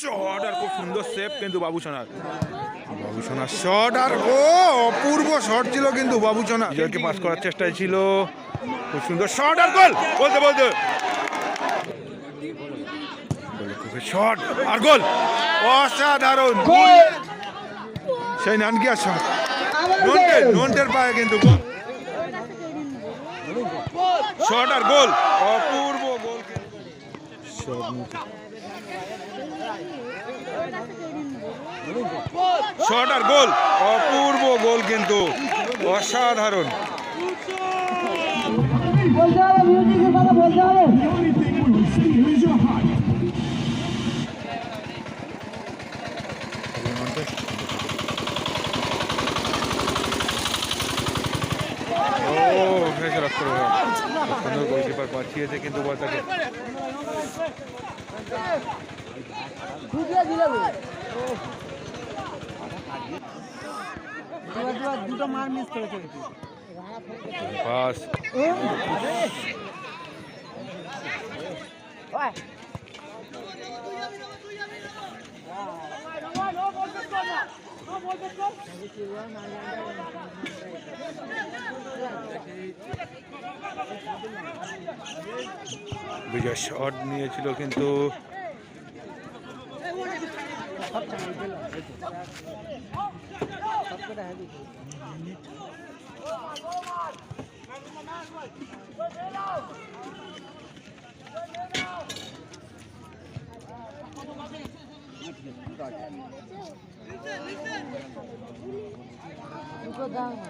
Shot আর খুব সুন্দর save কিন্তু বাবু সোনার। বাবু সোনার শট আর ও অপূর্ব শট ছিল কিন্তু বাবু সোনা পাস করার চেষ্টায় ছিল। খুব সুন্দর শট আর গোল বলতে। বলতে শট আর গোল অসাধারণ! সেই নানকিয়া শট নন্টের নন্টের পায়ে কিন্তু শট আর গোল। অপূর্ব গোল। শট আর গোল। অপূর্ব গোল কিন্তু। অসাধারণ। ও রাখতে গোলকিপার বাঁচিয়েছে কিন্তু বলটাকে দুটো মার মিস করেছে পাস বিজয় শট নিয়েছিল কিন্তু দুটো দাও না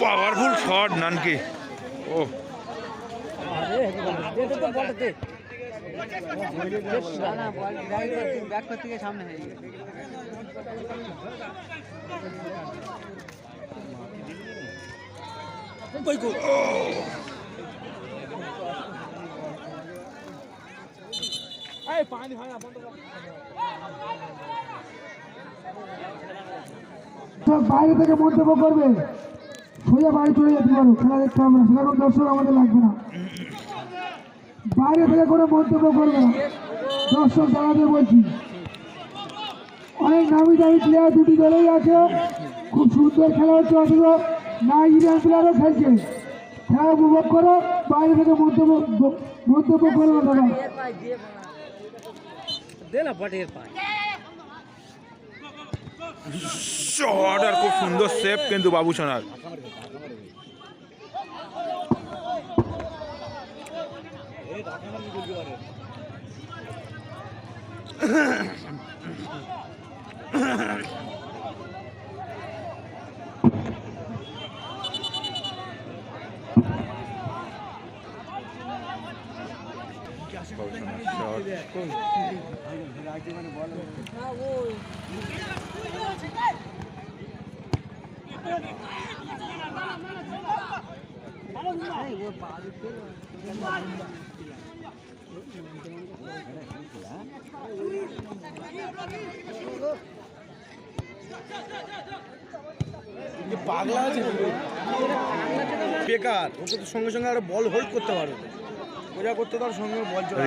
পাওয়ারফুল শট নানকি ও বাইরে থেকে মন্তব্য করবে। সোজা বাড়ি চলে যেতে পারো। খেলা দেখতে হবে না। সেরকম দর্শক আমাদের লাগবে না। বাইরে থেকে করে মন্তব্য করবে না। দর্শক দাঁড়াতে বলছি অনেক নামি দামি প্লেয়ার দুটি দলেই আছে। খুব সুন্দর খেলা হচ্ছে অথচ নাইজেরিয়ান প্লেয়ারও খেলছে। খেলা উপভোগ করো বাইরে থেকে মন্তব্য মন্তব্য করো না দাদা। দে না বটের পায় শট আর খুব সুন্দর সেভ কিন্তু বাবু সোনার। Hemen bir gölge var ya. Hey, we're body killer. পাগলা আছে বেকার। ওকে তো সঙ্গে সঙ্গে আরও বল হোল্ড করতে পারো। ওজা করতে তার সঙ্গে বল চলে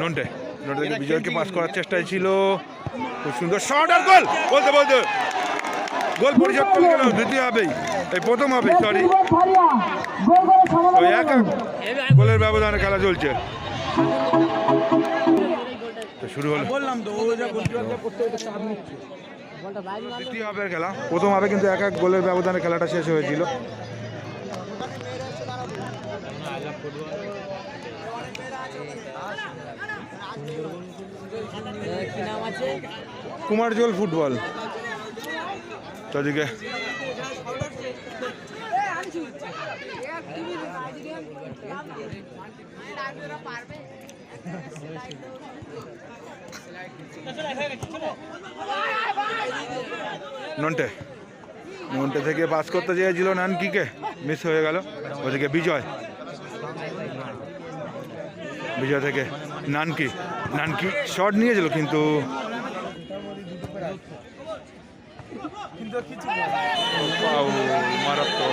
নন্টে। নন্টে থেকে বিজয়কে পাস করার চেষ্টায় ছিল। খুব সুন্দর শট আর গোল বলতে বলতে গোল পরিশোধ করে গেল দ্বিতীয় হবেই এই প্রথম হবে সরি গোল করে তো এক গোলের ব্যবধানে খেলা চলছে। শুরু হলো। বললাম তো ও যা করতে করতে করতে চাপ নিচ্ছে। বলটা বাইরে মারলো দ্বিতীয় হাফের খেলা। প্রথম হাফে কিন্তু এক এক গোলের ব্যবধানে খেলাটা শেষ হয়েছিল। কুমারজল ফুটবল। তো এদিকে নন্টে থেকে পাস করতে চেয়েছিল নানকিকে। মিস হয়ে গেল। ওদিকে বিজয়। বিজয় থেকে নানকি। নানকি শট নিয়েছিল কিন্তু। মারাত্মক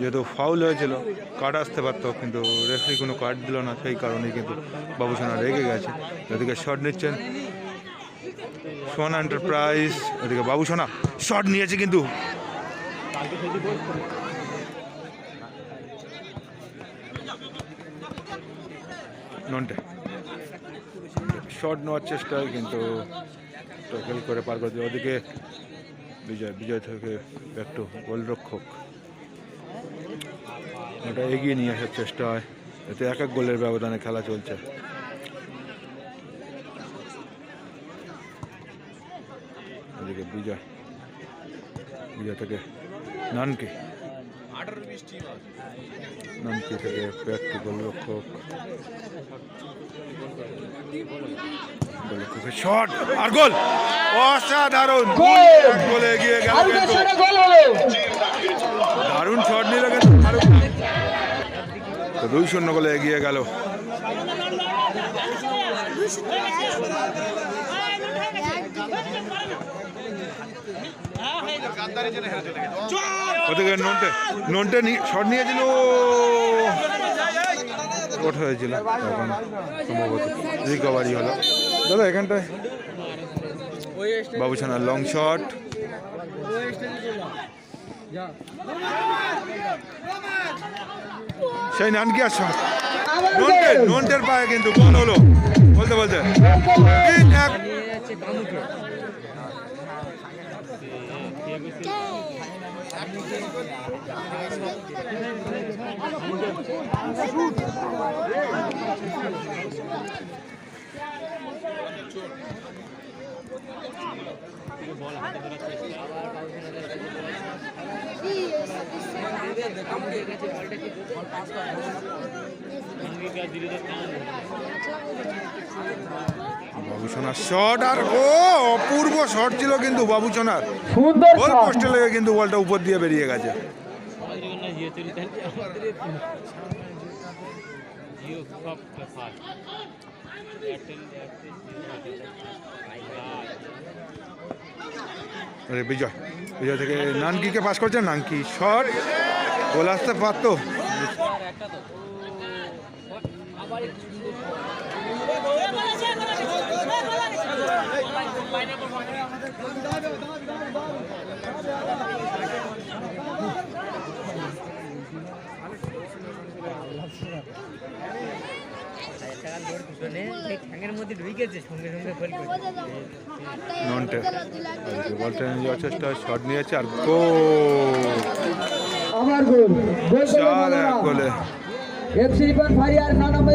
যেহেতু ফাউল হয়েছিল কার্ড আসতে পারতো, কিন্তু রেফারি কোনো কার্ড দিল না, সেই কারণেই কিন্তু বাবুসোনা রেগে গেছে। ওদিকে শট নিচ্ছেন সোনা এন্টারপ্রাইজ ওদিকে বাবুসোনা শট নিয়েছে কিন্তু। নন্টে। শট নেওয়ার চেষ্টায় কিন্তু করে পার করে ওদিকে বিজয় বিজয় থেকে একটু গোলরক্ষক। ওটা এগিয়ে নিয়ে আসার চেষ্টা হয়। এতে এক এক গোলের ব্যবধানে খেলা চলছে। ওদিকে বিজয়। বিজয় থেকে নানকি। নানকি থেকে একটু গোলরক্ষক গোলরক্ষকের শট আর গোল। অসাধারণ। গোলে! এগিয়ে গেল দারুণ শট নিল কিন্তু। দুই শূন্য গোলে এগিয়ে গেল। ওদিকে নন্টে নন্টে শট নিয়েছিল। ওঠ হয়েছিল। তখন সম্ভবত রিকভারি হলো। দাদা, এখানটায়। বাবুছানার লং শট সেই নানকি আর শট নন্টে নন্টের পায়ে কিন্তু গোল হলো। বলতে বলতে। তিন এক নিয়ে যাচ্ছে কামুকে বাবুসোনার শট আর ও অপূর্ব শট ছিল কিন্তু বাবুসোনার গোল পোস্টে লেগে কিন্তু বলটা উপর দিয়ে বেরিয়ে গেছে। আরে বিজয় বিজয় থেকে নানকিকে পাস করছে? নানকি শট গোল আসতে পারতো। টাকা পিছনে সেই ঠ্যাঙের মধ্যে ঢুকেছে সঙ্গে সঙ্গে গোল করে নন্টে ওদিকে বলটা নিয়ে যাওয়ার চেষ্টা হয় শট নিয়েছে আর গোল আমার গোল গোল চার এক গোলে এফসি রিপন ফারিয়ার ন নম্বর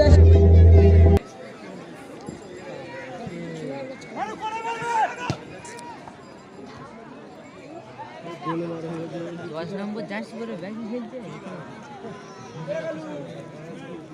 দশ নম্বর জার্সি করে ব্যাটিং খেলছে